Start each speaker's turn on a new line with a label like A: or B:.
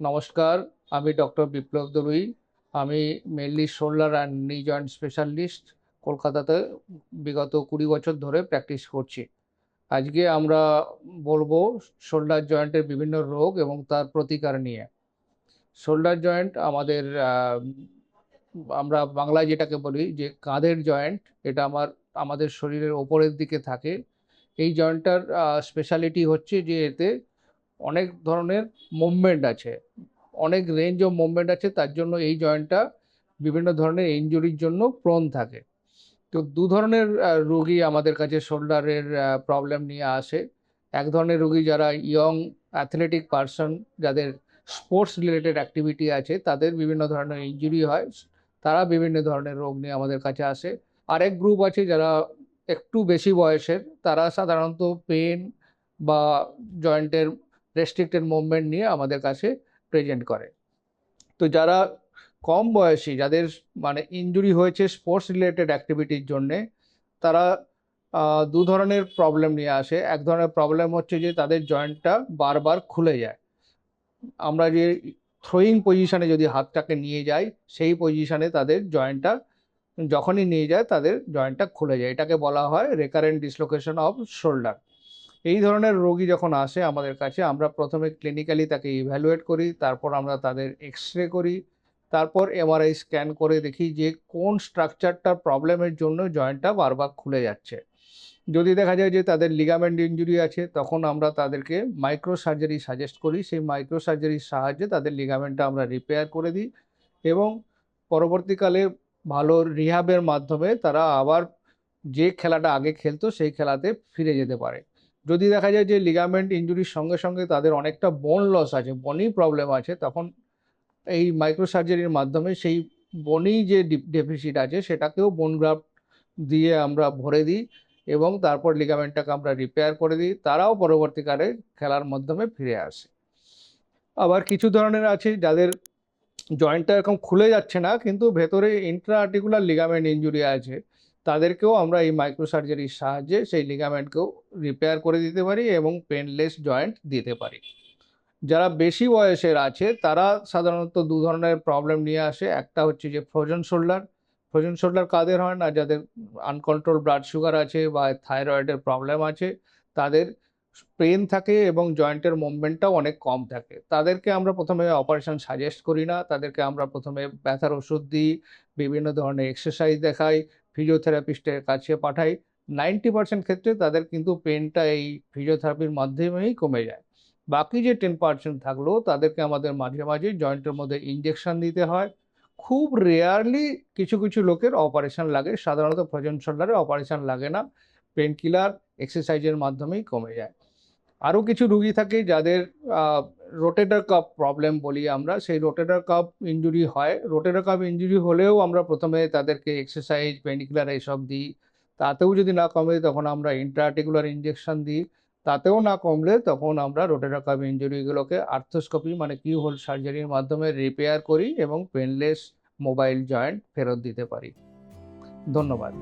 A: নমস্কার, আমি ডক্টর বিপ্লব দলুই। আমি mainly shoulder and knee joint specialist কলকাতাতে বিগত কুড়ি বছর ধরে প্র্যাকটিস করছি। আজকে আমরা বলব শোল্ডার জয়েন্টের বিভিন্ন রোগ এবং তার প্রতিকার নিয়ে। শোল্ডার জয়েন্ট আমাদের আমরা বাংলায় যেটাকে বলি যে কাঁধের জয়েন্ট এটা আমার, আমাদের শরীরের ওপরের দিকে থাকে। এই জয়েন্টটার স্পেশালিটি হচ্ছে যে এতে অনেক ধরনের মুভমেন্ট আছে। অনেক রেঞ্জ অফ মুভমেন্ট আছে, তার জন্য এই জয়েন্টটা বিভিন্ন ধরনের ইঞ্জুরির জন্য প্রোন থাকে। তো দু ধরনের রোগী আমাদের কাছে শোল্ডারের প্রবলেম নিয়ে আসে। এক ধরনের রোগী যারা ইয়ং অ্যাথলেটিক পারসন যাদের স্পোর্টস রিলেটেড অ্যাক্টিভিটি আছে, তাদের বিভিন্ন ধরনের ইঞ্জুরি হয়। তারা বিভিন্ন ধরনের রোগ নিয়ে আমাদের কাছে আসে। আরেক গ্রুপ আছে যারা একটু বেশি বয়সের, তারা সাধারণত পেন বা জয়েন্টের রেস্ট্রিক্টেড মুভমেন্ট নিয়ে আমাদের কাছে প্রেজেন্ট করে। তো যারা কম বয়সী, যাদের মানে ইনজুরি হয়েছে স্পোর্টস রিলেটেড অ্যাক্টিভিটির জন্যে, তারা দু ধরনের প্রবলেম নিয়ে আসে। এক ধরনের প্রবলেম হচ্ছে যে তাদের জয়েন্টটা বারবার খুলে যায়। আমরা যে থ্রোয়িং পজিশানে যদি হাতটাকে নিয়ে যাই, সেই পজিশানে তাদের জয়েন্টটা যখনই নিয়ে যায়, তাদের জয়েন্টটা খুলে যায়। এটাকে বলা হয় রেকারেন্ট ডিসলোকেশন অফ শোল্ডার এই ধরনের রোগী যখন আসে আমাদের কাছে, আমরা প্রথমে ক্লিনিক্যালি তাকে ইভ্যালুয়েট করি, তারপর আমরা তাদের এক্স রে করি, তারপর এমআরআই স্ক্যান করে দেখি যে কোন স্ট্রাকচারটার প্রবলেমের জন্য জয়েন্টটা বারবার খুলে যাচ্ছে। যদি দেখা যায় যে তাদের লিগামেন্ট ইঞ্জুরি আছে, তখন আমরা তাদেরকে মাইক্রো সার্জারি সাজেস্ট করি। সেই মাইক্রো সার্জারির সাহায্যে তাদের লিগামেন্টটা আমরা রিপেয়ার করে দিই এবং পরবর্তীকালে ভালো রিহাবের মাধ্যমে তারা আবার যে খেলাটা আগে খেলতো, সেই খেলাতে ফিরে যেতে পারে। যদি দেখা যায় যে লিগামেন্ট ইঞ্জুরির সঙ্গে সঙ্গে তাদের অনেকটা বোন লস আছে বনি প্রবলেম আছে, তখন এই মাইক্রো সার্জারির মাধ্যমে সেই বনি যে ডেফিসিট আছে, সেটাকেও বোন গ্রাফট দিয়ে আমরা ভরে দিই এবং তারপর লিগামেন্টটাকে আমরা রিপেয়ার করে দিই, তারাও পরবর্তীকালে খেলার মাধ্যমে ফিরে আসে। আবার কিছু ধরনের আছে যাদের জয়েন্টটা এরকম খুলে যাচ্ছে না, কিন্তু ভেতরে ইন্ট্রা আর্টিকুলার লিগামেন্ট ইঞ্জুরি আছে। তাদেরকেও আমরা এই মাইক্রো সার্জারির সাহায্যে সেই লিগামেন্টকেও রিপেয়ার করে দিতে পারি এবং পেনলেস জয়েন্ট দিতে পারি। যারা বেশি বয়সের আছে, তারা সাধারণত দু ধরনের প্রবলেম নিয়ে আসে। একটা হচ্ছে যে ফ্রোজেন শোল্ডার ফ্রোজেন শোল্ডার কাদের হয় না? যাদের আনকন্ট্রোল ব্লাড সুগার আছে বা থাইরয়েডের প্রবলেম আছে, তাদের পেন থাকে এবং জয়েন্টের মুভমেন্টটাও অনেক কম থাকে। তাদেরকে আমরা প্রথমে অপারেশন সাজেস্ট করি না। তাদেরকে আমরা প্রথমে ব্যথার ওষুধ দিই, বিভিন্ন ধরনের এক্সারসাইজ দেখাই ফিজিওথেরাপিস্টের কাছে পাঠাই নাইনটি পার্সেন্ট ক্ষেত্রে তাদের কিন্তু পেনটা এই ফিজিওথেরাপির মাধ্যমেই কমে যায়। বাকি যে টেন পার্সেন্ট থাকল, তাদেরকে আমাদের মাঝে মাঝে জয়েন্টের মধ্যে ইঞ্জেকশন দিতে হয়। খুব রেয়ারলি কিছু কিছু লোকের অপারেশন লাগে, সাধারণত ফ্রোজেন শোল্ডারে অপারেশন লাগে না। পেন কিলার এক্সারসাইজের মাধ্যমেই কমে যায়। আরও কিছু রুগী থাকে যাদের রোটেটার কাপ প্রবলেম বলি আমরা, সেই রোটেটার কাপ ইনজুরি হয়। রোটেটার কাপ ইনজুরি হলেও আমরা প্রথমে তাদেরকে এক্সারসাইজ পেনিকুলার এইসব দিই। তাতেও যদি না কমে তখন আমরা ইন্ট্রাআর্টিকুলার ইঞ্জেকশন দিই। তাতেও না কমলে তখন আমরা রোটেটার কাপ ইনজুরিগুলোকে আর্থোস্কোপি মানে কিউ হোল সার্জারির মাধ্যমে রিপেয়ার করি এবং পেনলেস মোবাইল জয়েন্ট ফেরত দিতে পারি। ধন্যবাদ।